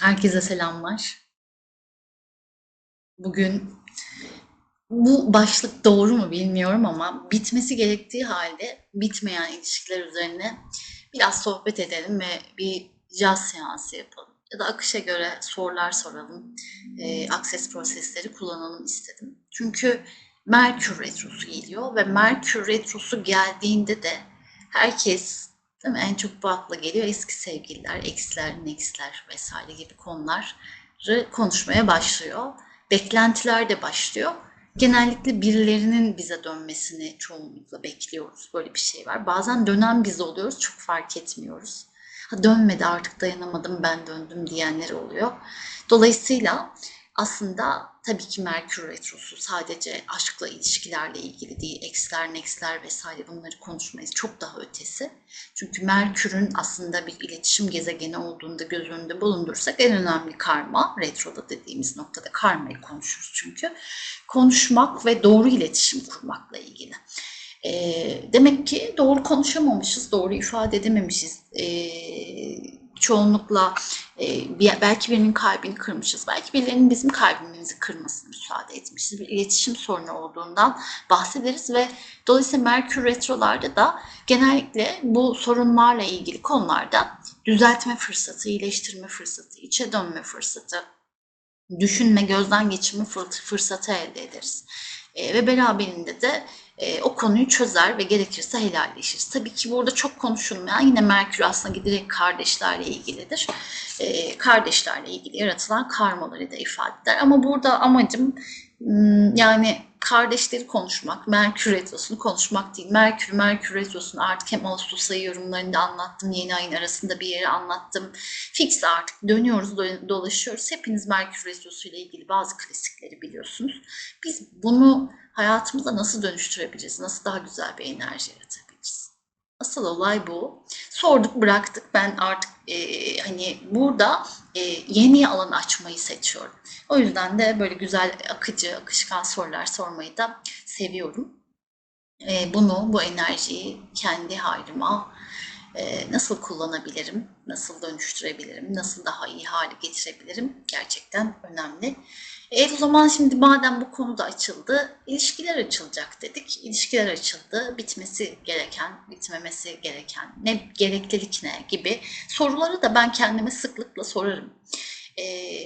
Herkese selamlar. Bugün bu başlık doğru mu bilmiyorum ama bitmesi gerektiği halde bitmeyen ilişkiler üzerine biraz sohbet edelim ve bir caz seansı yapalım. Ya da akışa göre sorular soralım, e, akses prosesleri kullanalım istedim. Çünkü Merkür Retrosu geliyor ve Merkür Retrosu geldiğinde de herkes Değil mi? En çok bu akla geliyor eski sevgililer, eksiler, neksler vesaire gibi konuları konuşmaya başlıyor. Beklentiler de başlıyor. Genellikle birilerinin bize dönmesini çoğunlukla bekliyoruz. Böyle bir şey var. Bazen dönen biz oluyoruz, çok fark etmiyoruz. Ha dönmedi artık dayanamadım ben döndüm diyenler oluyor. Dolayısıyla aslında tabii ki Merkür Retrosu sadece aşkla ilişkilerle ilgili değil, eksler, neksler vesaire bunları konuşmayız. Çok daha ötesi. Çünkü Merkür'ün aslında bir iletişim gezegeni olduğunda göz önünde bulundursak en önemli karma, retroda dediğimiz noktada karmayı konuşuruz çünkü. Konuşmak ve doğru iletişim kurmakla ilgili. E, demek ki doğru konuşamamışız, doğru ifade edememişiz. E, çoğunlukla e, belki birinin kalbini kırmışız, belki birilerinin bizim kalbimizi kırmasını müsaade etmişiz. Bir iletişim sorunu olduğundan bahsederiz ve dolayısıyla Merkür Retrolarda da genellikle bu sorunlarla ilgili konularda düzeltme fırsatı, iyileştirme fırsatı, içe dönme fırsatı, düşünme, gözden geçirme fırsatı elde ederiz. E, ve beraberinde de e, o konuyu çözer ve gerekirse helalleşiriz. Tabii ki burada çok konuşulmayan yine Merkür aslında giderek kardeşlerle ilgilidir. E, kardeşlerle ilgili yaratılan karmaları da ifade eder. Ama burada amacım hmm, yani kardeşleri konuşmak, Merkür Retrosu'nu konuşmak değil. Merkür, Merkür Retrosu'nu artık hem Ağustos ayı yorumlarında anlattım, yeni ayın arasında bir yere anlattım. Fix artık dönüyoruz, dolaşıyoruz. Hepiniz Merkür Retrosu ile ilgili bazı klasikleri biliyorsunuz. Biz bunu hayatımıza nasıl dönüştürebiliriz? Nasıl daha güzel bir enerji yaratabiliriz? Asıl olay bu. Sorduk bıraktık. Ben artık e, hani burada e, yeni alan açmayı seçiyorum. O yüzden de böyle güzel akıcı, akışkan sorular sormayı da seviyorum. E, bunu, bu enerjiyi kendi hayrıma e, nasıl kullanabilirim, nasıl dönüştürebilirim, nasıl daha iyi hale getirebilirim gerçekten önemli. E o zaman şimdi madem bu konuda açıldı, ilişkiler açılacak dedik. İlişkiler açıldı, bitmesi gereken, bitmemesi gereken, ne gereklilik ne gibi soruları da ben kendime sıklıkla sorarım. E,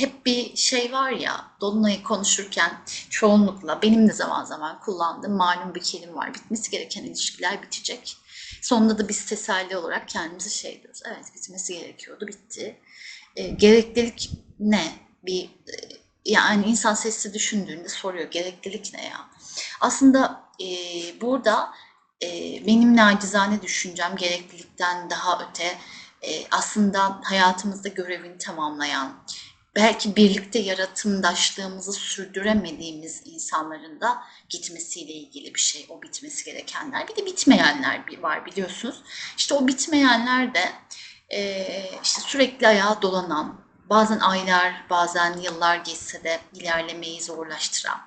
hep bir şey var ya, Dolunay'ı konuşurken çoğunlukla benim de zaman zaman kullandığım malum bir kelime var. Bitmesi gereken ilişkiler bitecek. Sonunda da biz teselli olarak kendimize şey diyoruz. Evet bitmesi gerekiyordu, bitti. E, gereklilik ne? Bir yani insan sesli düşündüğünde soruyor gereklilik ne ya? Aslında e, burada e, benim nacizane düşüncem gereklilikten daha öte e, aslında hayatımızda görevini tamamlayan, belki birlikte yaratımdaşlığımızı sürdüremediğimiz insanların da gitmesiyle ilgili bir şey. O bitmesi gerekenler. Bir de bitmeyenler var biliyorsunuz. İşte o bitmeyenler de e, işte sürekli ayağa dolanan, bazen aylar, bazen yıllar geçse de ilerlemeyi zorlaştıran,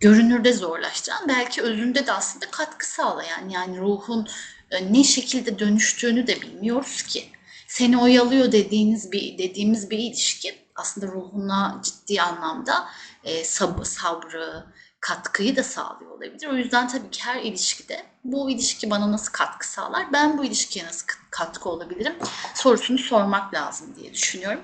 görünürde zorlaştıran, belki özünde de aslında katkı sağlayan, yani ruhun e, ne şekilde dönüştüğünü de bilmiyoruz ki. Seni oyalıyor dediğiniz bir dediğimiz bir ilişki aslında ruhuna ciddi anlamda e, sabı, sabrı, katkıyı da sağlıyor olabilir. O yüzden tabii ki her ilişkide bu ilişki bana nasıl katkı sağlar, ben bu ilişkiye nasıl katkı olabilirim sorusunu sormak lazım diye düşünüyorum.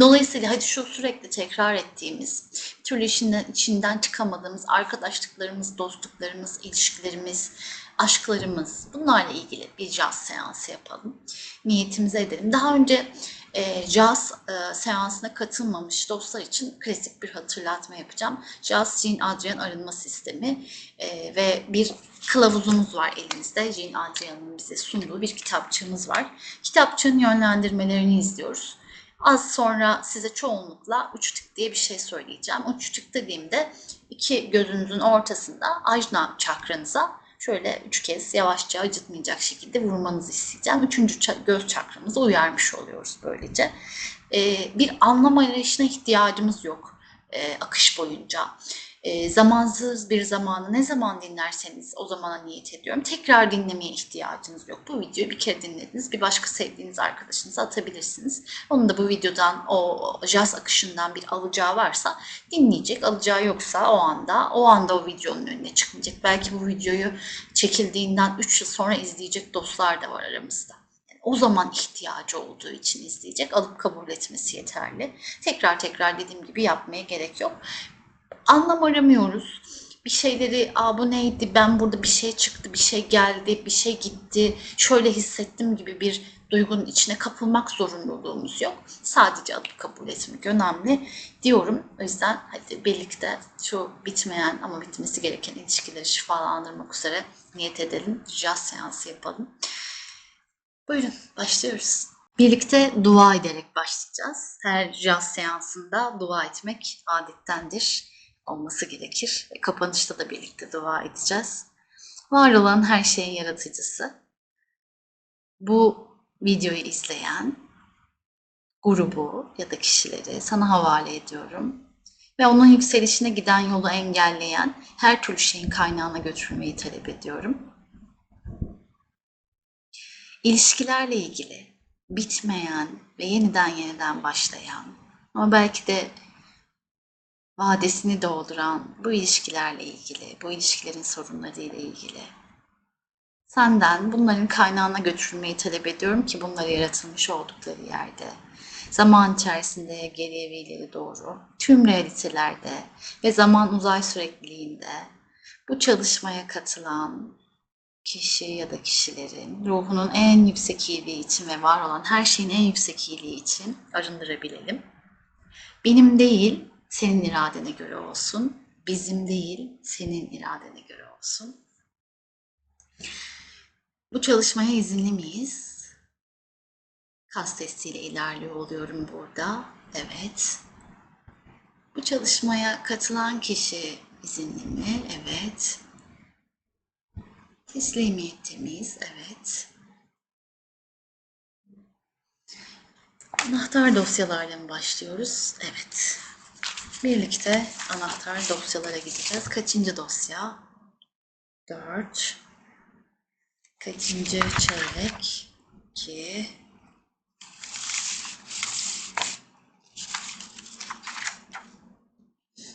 Dolayısıyla hadi şu sürekli tekrar ettiğimiz, bir türlü içinden, içinden çıkamadığımız arkadaşlıklarımız, dostluklarımız, ilişkilerimiz, aşklarımız bunlarla ilgili bir caz seansı yapalım. Niyetimize edelim. Daha önce e, caz e, seansına katılmamış dostlar için klasik bir hatırlatma yapacağım. Jazz Jean Adrian arınma sistemi e, ve bir kılavuzumuz var elimizde. Jean Adrian'ın bize sunduğu bir kitapçığımız var. Kitapçığın yönlendirmelerini izliyoruz. Az sonra size çoğunlukla uçtuk diye bir şey söyleyeceğim. Uçtuk dediğimde iki gözünüzün ortasında ajna çakranıza şöyle üç kez yavaşça acıtmayacak şekilde vurmanızı isteyeceğim. Üçüncü göz çakramızı uyarmış oluyoruz böylece. Ee, bir anlam arayışına ihtiyacımız yok e, akış boyunca. E, zamansız bir zamanı ne zaman dinlerseniz o zamana niyet ediyorum. Tekrar dinlemeye ihtiyacınız yok. Bu videoyu bir kere dinlediniz. Bir başka sevdiğiniz arkadaşınıza atabilirsiniz. Onun da bu videodan o jazz akışından bir alacağı varsa dinleyecek. Alacağı yoksa o anda o anda o videonun önüne çıkmayacak. Belki bu videoyu çekildiğinden 3 yıl sonra izleyecek dostlar da var aramızda. O zaman ihtiyacı olduğu için izleyecek. Alıp kabul etmesi yeterli. Tekrar tekrar dediğim gibi yapmaya gerek yok anlam aramıyoruz. Bir şeyleri, aa bu neydi, ben burada bir şey çıktı, bir şey geldi, bir şey gitti, şöyle hissettim gibi bir duygunun içine kapılmak zorunluluğumuz yok. Sadece alıp kabul etmek önemli diyorum. O yüzden hadi birlikte şu bitmeyen ama bitmesi gereken ilişkileri şifalandırmak üzere niyet edelim. Jazz seansı yapalım. Buyurun başlıyoruz. Birlikte dua ederek başlayacağız. Her jazz seansında dua etmek adettendir olması gerekir. Ve kapanışta da birlikte dua edeceğiz. Var olan her şeyin yaratıcısı. Bu videoyu izleyen grubu ya da kişileri sana havale ediyorum. Ve onun yükselişine giden yolu engelleyen her türlü şeyin kaynağına götürmeyi talep ediyorum. İlişkilerle ilgili bitmeyen ve yeniden yeniden başlayan ama belki de vadesini dolduran bu ilişkilerle ilgili, bu ilişkilerin sorunlarıyla ilgili senden bunların kaynağına götürülmeyi talep ediyorum ki bunlar yaratılmış oldukları yerde zaman içerisinde geriye ve ileri doğru tüm realitelerde ve zaman uzay sürekliliğinde bu çalışmaya katılan kişi ya da kişilerin ruhunun en yüksek iyiliği için ve var olan her şeyin en yüksek iyiliği için arındırabilelim. Benim değil, senin iradene göre olsun. Bizim değil, senin iradene göre olsun. Bu çalışmaya izinli miyiz? Kas testiyle ilerliyor oluyorum burada. Evet. Bu çalışmaya katılan kişi izinli mi? Evet. Teslimiyette miyiz? Evet. Anahtar dosyalarla mı başlıyoruz? Evet. Birlikte anahtar dosyalara gideceğiz. Kaçıncı dosya? 4. Kaçıncı çeyrek? 2.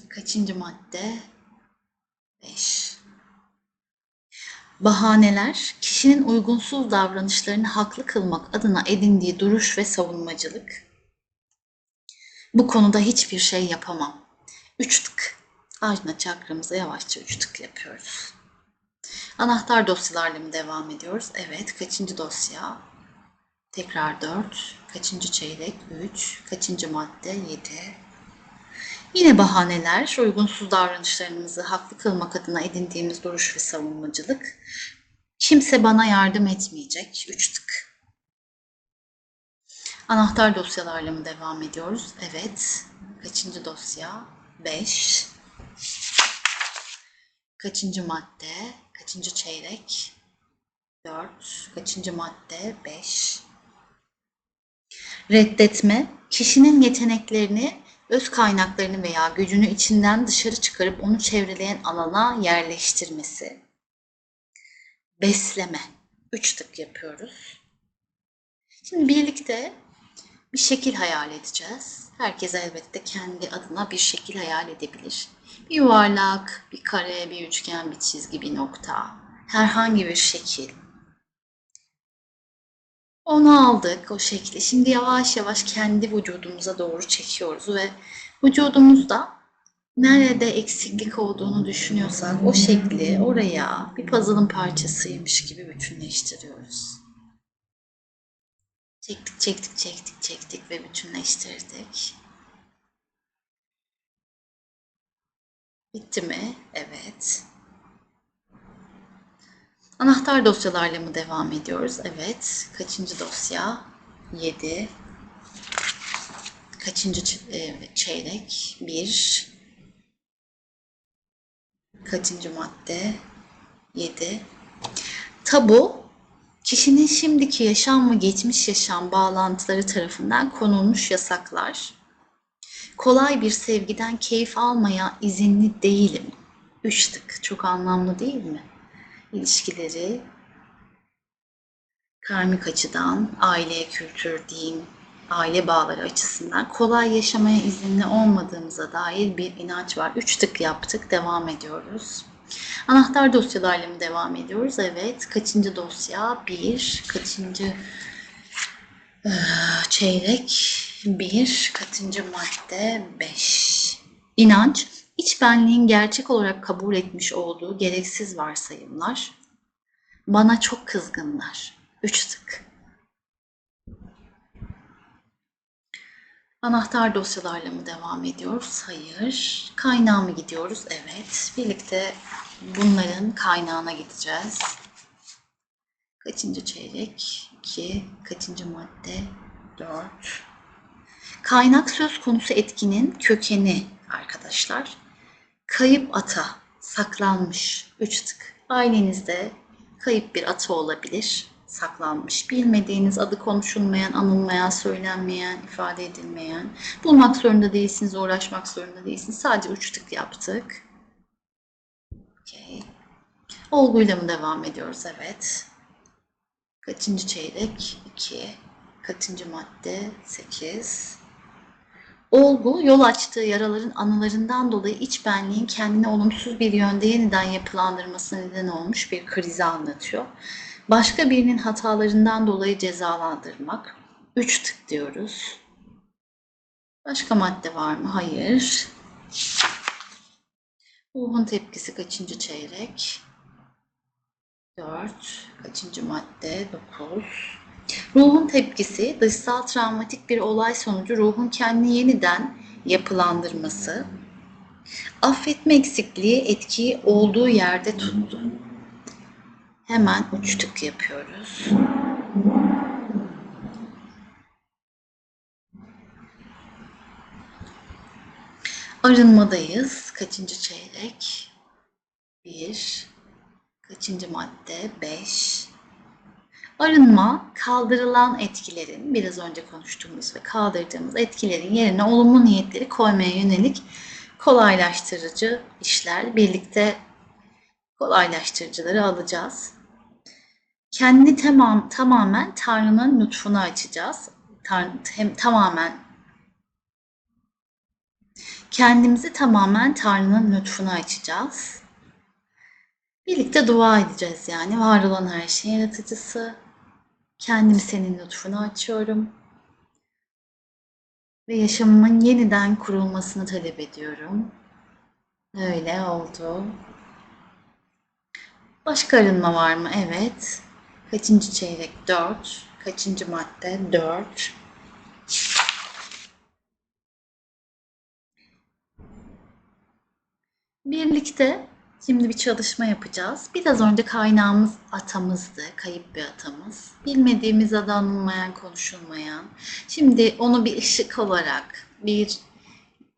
Kaçıncı madde? 5. Bahaneler, kişinin uygunsuz davranışlarını haklı kılmak adına edindiği duruş ve savunmacılık. Bu konuda hiçbir şey yapamam. Üç tık. Ajna çakramıza yavaşça üç tık yapıyoruz. Anahtar dosyalarla mı devam ediyoruz? Evet. Kaçıncı dosya? Tekrar 4. Kaçıncı çeyrek? 3. Kaçıncı madde? 7. Yine bahaneler, uygunsuz davranışlarımızı haklı kılmak adına edindiğimiz duruş ve savunmacılık. Kimse bana yardım etmeyecek. 3 tık. Anahtar dosyalarla mı devam ediyoruz? Evet. Kaçıncı dosya? 5. Kaçıncı madde? Kaçıncı çeyrek? 4. Kaçıncı madde? 5. Reddetme, kişinin yeteneklerini, öz kaynaklarını veya gücünü içinden dışarı çıkarıp onu çevreleyen alana yerleştirmesi. Besleme. Üç tık yapıyoruz. Şimdi birlikte bir şekil hayal edeceğiz. Herkes elbette kendi adına bir şekil hayal edebilir. Bir yuvarlak, bir kare, bir üçgen, bir çizgi, bir nokta. Herhangi bir şekil. Onu aldık, o şekli. Şimdi yavaş yavaş kendi vücudumuza doğru çekiyoruz ve vücudumuzda nerede eksiklik olduğunu düşünüyorsak o şekli oraya bir puzzle'ın parçasıymış gibi bütünleştiriyoruz. Çektik, çektik, çektik, çektik ve bütünleştirdik. Bitti mi? Evet. Anahtar dosyalarla mı devam ediyoruz? Evet. Kaçıncı dosya? 7. Kaçıncı e, çeyrek? 1. Kaçıncı madde? 7. Tabu kişinin şimdiki yaşam ve geçmiş yaşam bağlantıları tarafından konulmuş yasaklar. Kolay bir sevgiden keyif almaya izinli değilim. Üç tık. Çok anlamlı değil mi? İlişkileri karmik açıdan, aile, kültür, din, aile bağları açısından kolay yaşamaya izinli olmadığımıza dair bir inanç var. Üç tık yaptık, devam ediyoruz. Anahtar dosyalarla mı devam ediyoruz? Evet. Kaçıncı dosya? Bir. Kaçıncı eee, çeyrek? Bir. Kaçıncı madde? Beş. İnanç, iç benliğin gerçek olarak kabul etmiş olduğu gereksiz varsayımlar. Bana çok kızgınlar. Üç tık. Anahtar dosyalarla mı devam ediyoruz? Hayır. Kaynağa mı gidiyoruz? Evet. Birlikte bunların kaynağına gideceğiz. Kaçıncı çeyrek? 2. Kaçıncı madde? 4. Kaynak söz konusu etkinin kökeni arkadaşlar. Kayıp ata, saklanmış. Üç tık. Ailenizde kayıp bir ata olabilir saklanmış. Bilmediğiniz, adı konuşulmayan, anılmayan, söylenmeyen, ifade edilmeyen. Bulmak zorunda değilsiniz, uğraşmak zorunda değilsiniz. Sadece üç tık yaptık. Olguyla mı devam ediyoruz? Evet. Kaçıncı çeyrek? 2. Kaçıncı madde? 8. Olgu, yol açtığı yaraların anılarından dolayı iç benliğin kendine olumsuz bir yönde yeniden yapılandırmasına neden olmuş bir krizi anlatıyor. Başka birinin hatalarından dolayı cezalandırmak. Üç tık diyoruz. Başka madde var mı? Hayır. Ruhun tepkisi kaçıncı çeyrek? 4. Kaçıncı madde? 9. Ruhun tepkisi dışsal travmatik bir olay sonucu ruhun kendini yeniden yapılandırması. Affetme eksikliği etkiyi olduğu yerde tuttu. Hemen üç tık yapıyoruz. Arınmadayız. Kaçıncı çeyrek? Bir. Kaçıncı madde? Beş. Arınma, kaldırılan etkilerin, biraz önce konuştuğumuz ve kaldırdığımız etkilerin yerine olumlu niyetleri koymaya yönelik kolaylaştırıcı işler. Birlikte kolaylaştırıcıları alacağız. Kendini tamam, tamamen Tanrı'nın lütfuna açacağız. Hem tamamen kendimizi tamamen Tanrı'nın lütfuna açacağız. Birlikte dua edeceğiz yani. Var olan her şeyin yaratıcısı. Kendimi senin lütfuna açıyorum. Ve yaşamımın yeniden kurulmasını talep ediyorum. Öyle oldu. Başka arınma var mı? Evet. Kaçıncı çeyrek? 4. Kaçıncı madde? 4. Birlikte şimdi bir çalışma yapacağız. Biraz önce kaynağımız atamızdı, kayıp bir atamız. Bilmediğimiz adı anılmayan, konuşulmayan. Şimdi onu bir ışık olarak, bir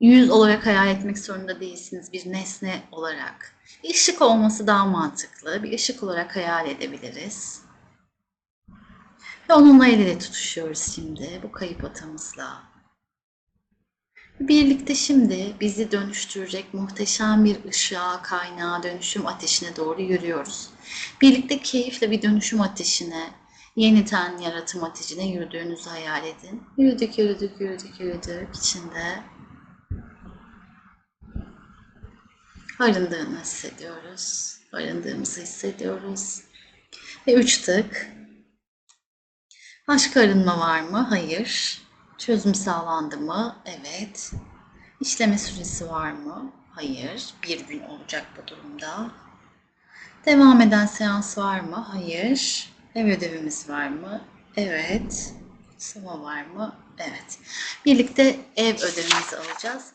yüz olarak hayal etmek zorunda değilsiniz. Bir nesne olarak. Bir ışık olması daha mantıklı. Bir ışık olarak hayal edebiliriz. Ve onunla el ele tutuşuyoruz şimdi bu kayıp atamızla. Birlikte şimdi bizi dönüştürecek muhteşem bir ışığa, kaynağa, dönüşüm ateşine doğru yürüyoruz. Birlikte keyifle bir dönüşüm ateşine, yeniden yaratım ateşine yürüdüğünüzü hayal edin. Yürüdük, yürüdük, yürüdük, yürüdük içinde. Arındığını hissediyoruz. Arındığımızı hissediyoruz. Ve üç tık. Başka arınma var mı? Hayır. Çözüm sağlandı mı? Evet. İşleme süresi var mı? Hayır. Bir gün olacak bu durumda. Devam eden seans var mı? Hayır. Ev ödevimiz var mı? Evet. Kutsama var mı? Evet. Birlikte ev ödevimizi alacağız.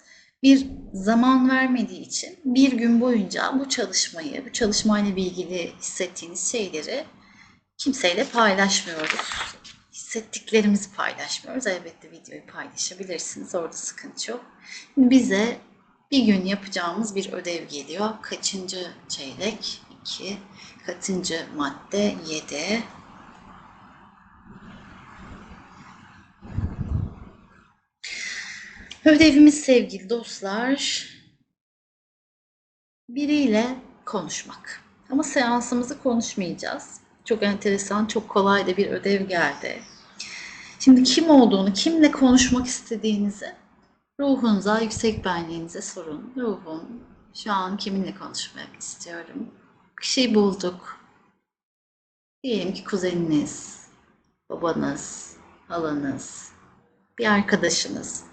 Bir zaman vermediği için bir gün boyunca bu çalışmayı, bu çalışmayla ilgili hissettiğiniz şeyleri kimseyle paylaşmıyoruz hissettiklerimizi paylaşmıyoruz. Elbette videoyu paylaşabilirsiniz. Orada sıkıntı yok. Bize bir gün yapacağımız bir ödev geliyor. Kaçıncı çeyrek? 2. Kaçıncı madde? 7. Ödevimiz sevgili dostlar, biriyle konuşmak. Ama seansımızı konuşmayacağız. Çok enteresan, çok kolay da bir ödev geldi. Şimdi kim olduğunu, kimle konuşmak istediğinizi ruhunuza, yüksek benliğinize sorun. Ruhum, şu an kiminle konuşmak istiyorum? Kişiyi bulduk. Diyelim ki kuzeniniz, babanız, halanız, bir arkadaşınız.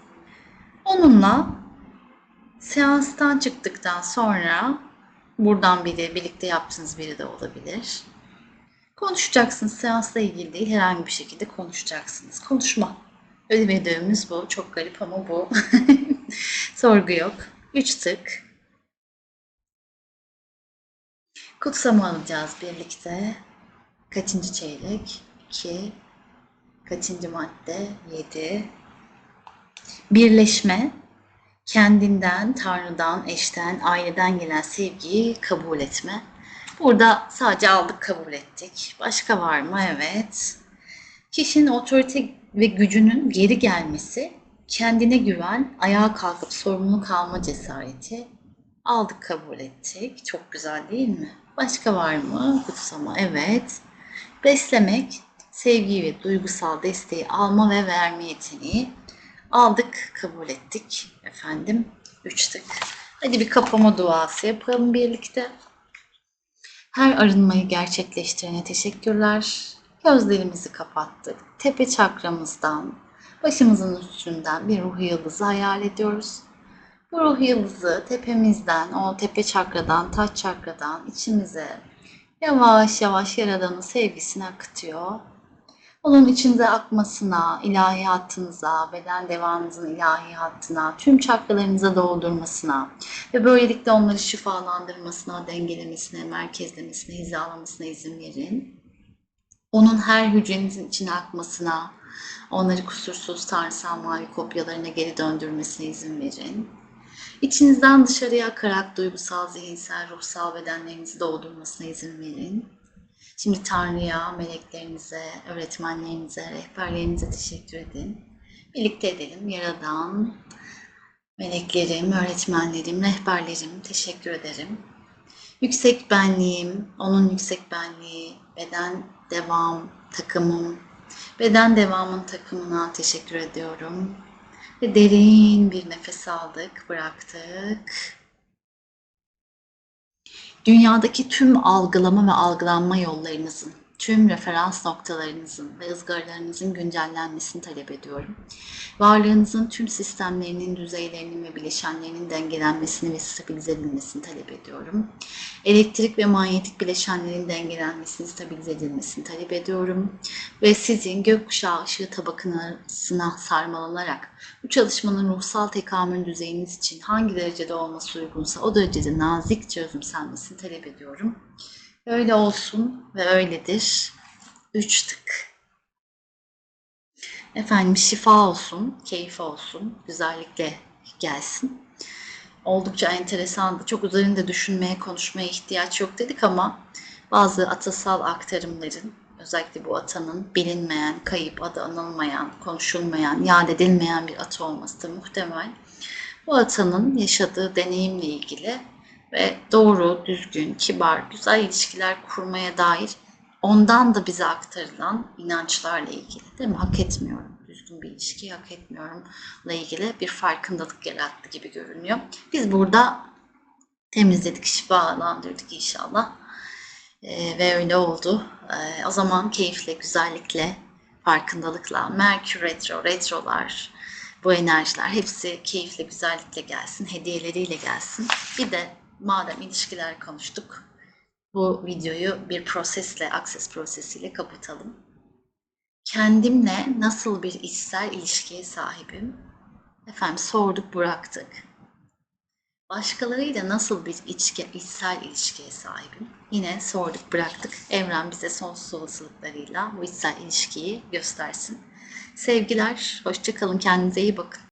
Onunla seanstan çıktıktan sonra buradan biri, birlikte yaptığınız biri de olabilir. Konuşacaksınız. Seansla ilgili değil, herhangi bir şekilde konuşacaksınız. Konuşma. Ödevimiz bu. Çok garip ama bu. Sorgu yok. Üç tık. Kutsama alacağız birlikte. Kaçıncı çeyrek? 2. Kaçıncı madde? 7. Birleşme. Kendinden, Tanrı'dan, eşten, aileden gelen sevgiyi kabul etme. Burada sadece aldık, kabul ettik. Başka var mı? Evet. Kişinin otorite ve gücünün geri gelmesi, kendine güven, ayağa kalkıp sorumluluk alma cesareti. Aldık, kabul ettik. Çok güzel değil mi? Başka var mı? Kutsama. Evet. Beslemek, sevgi ve duygusal desteği alma ve verme yeteneği. Aldık, kabul ettik. Efendim, üç tık. Hadi bir kapama duası yapalım birlikte. Her arınmayı gerçekleştirene teşekkürler. Gözlerimizi kapattık. Tepe çakramızdan, başımızın üstünden bir ruh yıldızı hayal ediyoruz. Bu ruh yıldızı tepemizden, o tepe çakradan, taç çakradan içimize yavaş yavaş Yaradan'ın sevgisini akıtıyor. Onun içinde akmasına, ilahi hattınıza, beden devanınızın ilahi hattına, tüm çakralarınıza doldurmasına ve böylelikle onları şifalandırmasına, dengelemesine, merkezlemesine, hizalamasına izin verin. Onun her hücrenizin içine akmasına, onları kusursuz tanrısal mavi kopyalarına geri döndürmesine izin verin. İçinizden dışarıya akarak duygusal, zihinsel, ruhsal bedenlerinizi doldurmasına izin verin. Şimdi Tanrı'ya, meleklerinize, öğretmenlerinize, rehberlerinize teşekkür edin. Birlikte edelim. Yaradan, meleklerim, öğretmenlerim, rehberlerim teşekkür ederim. Yüksek benliğim, onun yüksek benliği, beden devam takımım, beden devamın takımına teşekkür ediyorum. Ve derin bir nefes aldık, bıraktık. Dünyadaki tüm algılama ve algılanma yollarınızın, tüm referans noktalarınızın ve ızgaralarınızın güncellenmesini talep ediyorum. Varlığınızın tüm sistemlerinin, düzeylerinin ve bileşenlerinin dengelenmesini ve stabilize edilmesini talep ediyorum. Elektrik ve manyetik bileşenlerin dengelenmesini, stabilize edilmesini talep ediyorum. Ve sizin gökkuşağı ışığı tabakasına sarmalanarak bu çalışmanın ruhsal tekamül düzeyiniz için hangi derecede olması uygunsa o derecede nazikçe özümsenmesini talep ediyorum. Öyle olsun ve öyledir. Üç tık. Efendim şifa olsun, keyif olsun, güzellikle gelsin. Oldukça enteresandı. Çok üzerinde düşünmeye, konuşmaya ihtiyaç yok dedik ama bazı atasal aktarımların, özellikle bu atanın bilinmeyen, kayıp, adı anılmayan, konuşulmayan, yad edilmeyen bir ata olması da muhtemel. Bu atanın yaşadığı deneyimle ilgili ve doğru, düzgün, kibar, güzel ilişkiler kurmaya dair ondan da bize aktarılan inançlarla ilgili değil mi? Hak etmiyorum, düzgün bir ilişkiyi hak etmiyorumla ilgili bir farkındalık yarattı gibi görünüyor. Biz burada temizledik, şifalandırdık inşallah. Ee, ve öyle oldu. Ee, o zaman keyifle, güzellikle, farkındalıkla, Merkür Retro, retrolar, bu enerjiler hepsi keyifle, güzellikle gelsin, hediyeleriyle gelsin. Bir de madem ilişkiler konuştuk, bu videoyu bir prosesle, akses prosesiyle kapatalım. Kendimle nasıl bir içsel ilişkiye sahibim? Efendim sorduk, bıraktık. Başkalarıyla nasıl bir içki, içsel ilişkiye sahibim? Yine sorduk, bıraktık. Evren bize sonsuz olasılıklarıyla bu içsel ilişkiyi göstersin. Sevgiler, hoşçakalın, kendinize iyi bakın.